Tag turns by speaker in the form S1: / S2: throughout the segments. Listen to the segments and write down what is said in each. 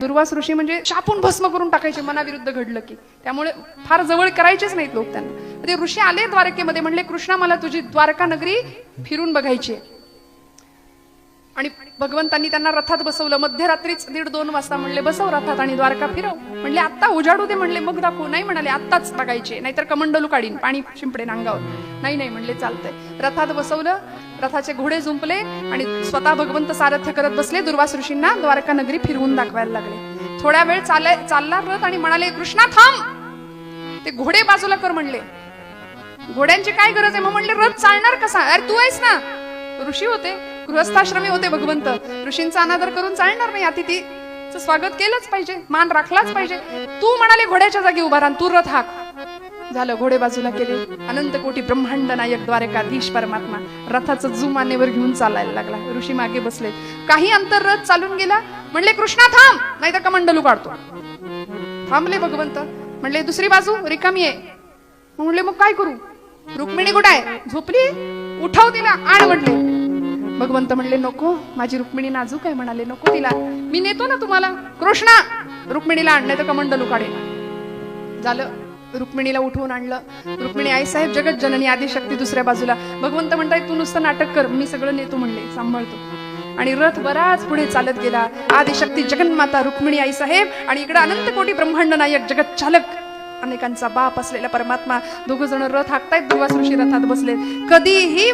S1: दुर्वास ऋषी म्हणजे शापून भस्म करून टाकायचे मनाविरुद्ध घडलं की. त्यामुळे फार जवळ करायचेच नाहीत लोक त्यांना. ते ऋषी आले द्वारकेमध्ये म्हणले कृष्णा मला तुझी द्वारका नगरी फिरून बघायची आहे. आणि भगवंतांनी त्यांना रथात बसवलं. मध्यरात्रीच दीड दोन वाजता म्हणले बसव रथात आणि द्वारका फिरव. म्हणले आत्ता उजाडू दे. म्हणले मग दाखवू. नाही म्हणाले आत्ताच बघायचे. नाहीतर कमंडलू काढीन पाणी शिंपडे नांगावर नाही नाही म्हणले चालतंय. रथात बसवलं रथाचे घोडे झुंपले आणि स्वतः भगवंत सारथ्य करत बसले. दुर्वास ऋषींना द्वारका नगरी फिरवून दाखवायला लागले. थोड्या वेळ चालय चालला रथ आणि म्हणाले कृष्णा थांब. ते घोडे बाजूला कर म्हणले. घोड्यांची काय गरज आहे? मग म्हणले रथ चालणार कसा? अरे तू आहेस ना. ऋषी होते. गृहस्थाश्रमी होते भगवंत. ऋषींचा अनादर करून चालणार नाही अतिथी. स्वागत केलंच पाहिजे मान राखलाच पाहिजे. तू म्हणाले घोड्याच्या जागी उभा राहा तू रथ हाक झालं घोडे बाजूला केले. अनंत कोटी ब्रह्मांड नायक द्वारकाधीश परमात्मा. रथाचं जू मानेवर घेऊन चालायला लागला. ऋषी मागे बसले. काही अंतर रथ चालून गेला. म्हणले कृष्णा थांब! नाही तर कमंडलू काढतो. थांबले भगवंत. म्हणले दुसरी बाजू रिकामी आहे. म्हणले मग काय करू? रुक्मिणी कुठे आहे? झोपली? उठव तिला. आण म्हणले भगवंत म्हणले नको माझी रुक्मिणी नाजूक आहे म्हणाले नको तिला. मी नेतो ना तुम्हाला. कृष्णा रुक्मिणीला आणण्याचं तर कमंडलू काढेल झालं. रुक्मिणीला उठवून आणलं. रुक्मिणी आई साहेब जगत जननी आदिशक्ती दुसऱ्या बाजूला. भगवंत म्हणताय तू नुसतं नाटक कर. मी सगळं नेतो म्हणले सांभाळतो. आणि रथ बराच पुढे चालत गेला. आदिशक्ती जगन्माता रुक्मिणी आई साहेब आणि इकडे अनंत कोटी ब्रह्मांड नायक जगत चालक. अनेकांचा बाप असलेला परमात्मा. दोघ जण रथ हाकतायत दुर्वास ऋषी रथात बसले कधीही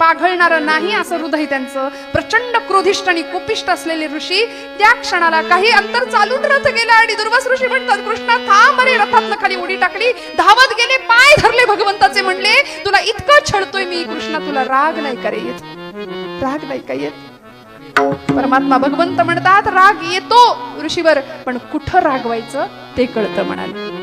S1: पाघळणार नाही असं हृदय त्यांचं. प्रचंड क्रोधिष्ट आणि कोपिष्ट असलेले ऋषी त्या क्षणाला काही अंतर चालून रथ गेला आणि दुर्वास ऋषी म्हणतात कृष्णा थांब अरे रथातनं खाली उडी टाकली. धावत गेले पाय धरले भगवंताचे म्हणले तुला इतकं छळतोय मी कृष्णा तुला राग नाही करे येत? राग नाही का येत? परमात्मा भगवंत म्हणतात राग येतो. ऋषीवर पण कुठं रागवायचं ते कळतं म्हणाले.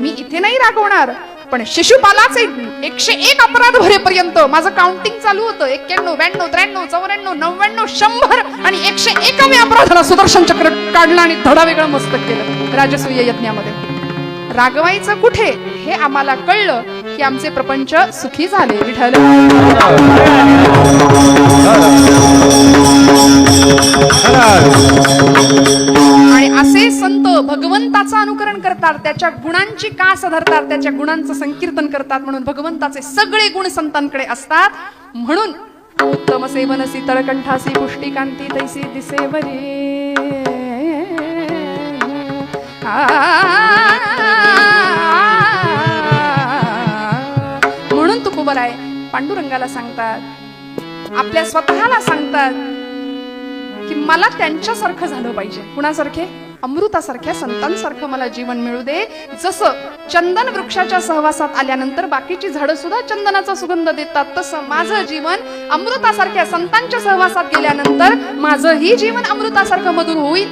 S1: मी इथे नाही रागवणार. पण शिशुपालाचे एकशे एक अपराध भरेपर्यंत माझं काउंटिंग चालू होतं. एक्क्याण्णव ब्याण्णव त्र्याण्णव चौऱ्याण्णव नव्याण्णव शंभर आणि एकशे एकाव्या अपराधाला सुदर्शन चक्र काढलं आणि धडा वेगळं मस्तक केलं. राजसूय यज्ञामध्ये. रागवायचं कुठे? हे आम्हाला कळलं की आमचे प्रपंच सुखी झाले विठ्ठल. स्मरण करतात त्याच्या गुणांची कास धरतात त्याच्या गुणांचं संकीर्तन करतात म्हणून भगवंताचे सगळे गुण संतांकडे असतात म्हणून उत्तम सेवन तळकंठासी पुष्टिकांती तैसी दिसेवरी म्हणून तुकोबर आहे पांडुरंगाला सांगतात आपल्या स्वतःला सांगतात की मला त्यांच्यासारखं झालं पाहिजे कुणासारखे अमृतासारख्या संतांसारखं मला जीवन मिळू दे. जसं चंदन वृक्षाच्या सहवासात आल्यानंतर बाकीची झाडं सुद्धा चंदनाचा सुगंध देतात तसं माझं जीवन अमृतासारख्या संतांच्या सहवासात गेल्यानंतर माझंही जीवन अमृतासारखं मधुर होईल.